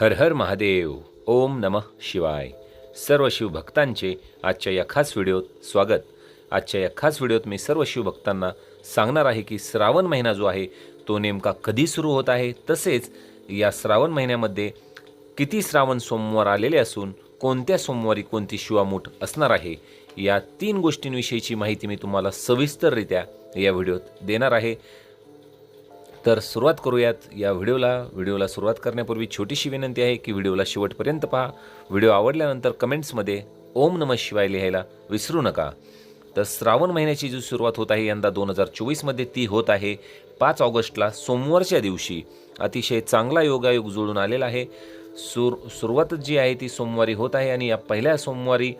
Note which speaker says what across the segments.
Speaker 1: हर हर महादेव. ओम नमः शिवाय. सर्व शिवभक्तांचे आजच्या या खास व्हिडिओत स्वागत. आजच्या या खास व्हिडिओत मी सर्व शिवभक्तांना सांगणार आहे की श्रावण महिना जो आहे तो नेमका कधी सुरू होत आहे? तसेच या श्रावण महिन्यामध्ये किती श्रावण सोमवार आलेले असून कोणत्या सोमवारी कोणती शिवामूठ असणार आहे? या तीन गोष्टींविषयीची माहिती मी तुम्हाला सविस्तररित्या या व्हिडिओत देणार आहे. तर सुरुवात करूयात या व्हिडिओला. व्हिडिओला सुरुवात करण्यापूर्वी छोटीशी विनंती आहे की व्हिडिओला शेवटपर्यंत पहा. व्हिडिओ आवडल्यानंतर कमेंट्समध्ये ओम नमः शिवाय लिहायला विसरू नका. तर श्रावण महिन्याची जी सुरुवात होत आहे यंदा दोन हजार चोवीसमध्ये ती होत आहे. पाच ऑगस्टला सोमवारच्या दिवशी. अतिशय चांगला योगायोग जुळून आलेला आहे. सुर सुरुवातच जी आहे ती सोमवारी होत आहे आणि या पहिल्या सोमवारी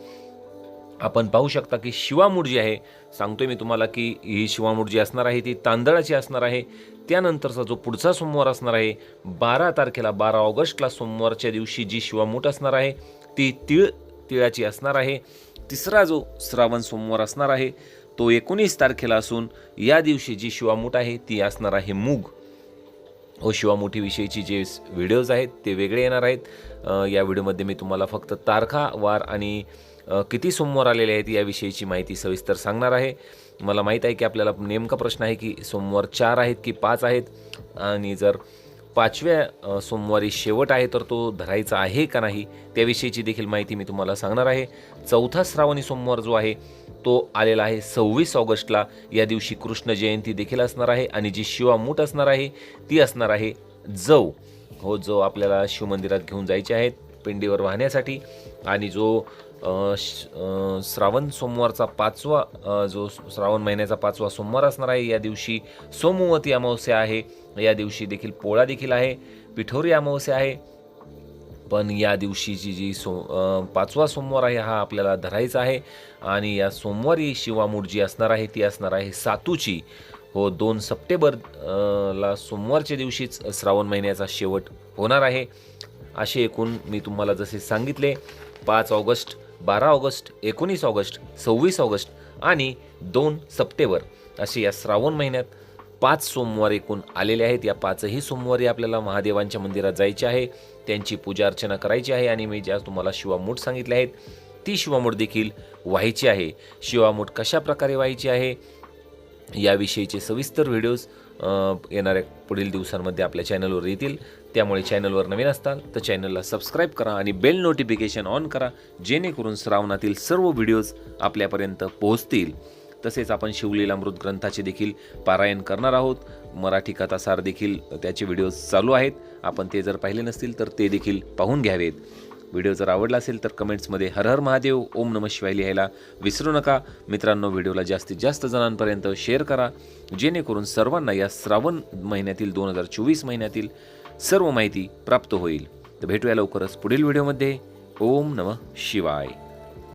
Speaker 1: आपण पाहू शकता की शिवामूठ जी आहे. सांगतोय मी तुम्हाला की ही शिवामूठ जी असणार आहे ती तांदळाची असणार आहे. त्यानंतरचा जो पुढचा सोमवार असणार आहे बारा तारखेला बारा ऑगस्टला सोमवारच्या दिवशी जी शिवामूठ असणार आहे ती तिळ तिळाची असणार आहे. तिसरा जो श्रावण सोमवार असणार आहे तो एकोणीस तारखेला असून या दिवशी जी शिवामूठ आहे ती असणार आहे मूग. हो, व शिवामुठीविषयीची जे व्हिडिओज आहेत ते वेगळे येणार आहेत. या व्हिडिओमध्ये मी तुम्हाला फक्त तारखा वार आणि किती सोमवार आलेले आहेत याविषयीची माहिती सविस्तर सांगणार आहे. मला माहीत आहे की आपल्याला नेमका प्रश्न आहे की सोमवार चार आहेत की पाच आहेत? आणि जर पाचव्या सोमवारी शेवट आहे तर तो धरायचा आहे का नाही? त्याविषयीची देखील माहिती मी तुम्हाला सांगणार आहे. चौथा श्रावणी सोमवार जो आहे तो आलेला आहे सव्वीस ऑगस्टला. या दिवशी कृष्ण जयंती देखील असणार आहे आणि जी शिवामूठ असणार आहे ती असणार आहे जव. हो जो आपल्याला शिवमंदिरात घेऊन जायचे आहेत. पिंडीवर वाहण्यासाठी आणि जो श- श्रावण सोमवारचा पाचवा जो श्रावण महिन्याचा पाचवा सोमवार असणार आहे या दिवशी सोमवती अमावस्या आहे. या दिवशी देखील पोळा देखील आहे. पिठोरी अमावस्या आहे. पण या दिवशीची जी सो पाचवा सोमवार आहे हा आपल्याला धरायचा आहे. आणि या सोमवारी शिवामूठ जी असणार आहे ती असणार आहे सातूची. हो दोन सप्टेंबर ला सोमवारच्या दिवशीच श्रावण महिन्याचा शेवट होणार आहे. असे एकूण मी तुम्हाला जसे सांगितले पाच ऑगस्ट बारा ऑगस्ट एकोणीस ऑगस्ट सव्वीस ऑगस्ट आणि दोन सप्टेंबर असे या श्रावण महिन्यात पाच सोमवार एकूण आलेले आहेत. या पाचही सोमवारी आपल्याला महादेवांच्या मंदिरात जायचे आहे. त्यांची पूजा अर्चना करायची आहे आणि मी ज्या तुम्हाला शिवामूठ सांगितले आहेत ती शिवामूठ देखील व्हायची आहे. शिवामूठ कशा प्रकारे व्हायची आहे? याविषयीचे सविस्तर व्हिडिओज येणाऱ्या पुढील दिवसांमध्ये आपल्या चॅनलवर येतील. त्यामुळे चॅनलवर नवीन असताल तर चॅनलला सबस्क्राईब करा आणि बेल नोटिफिकेशन ऑन करा जेणेकरून श्रावणातील सर्व व्हिडिओज आपल्यापर्यंत पोहोचतील. तसेच आपण शिवलीलामृत ग्रंथाचे देखील पारायण करणार आहोत. मराठी कथासार देखील त्याचे व्हिडिओज चालू आहेत. आपण ते जर पाहिले नसतील तर ते देखील पाहून घ्यावेत. व्हिडिओ जर आवडला असेल तर कमेंट्समध्ये हर हर महादेव ओम नमः शिवाय लिहायला विसरू नका. मित्रांनो व्हिडिओला जास्तीत जास्त जणांपर्यंत शेअर करा जेणेकरून सर्वांना या श्रावण महिन्यातील दोन हजार चोवीस महिन्यातील सर्व माहिती प्राप्त होईल. तर भेटूया लवकरच पुढील व्हिडिओमध्ये. ओम नमः शिवाय.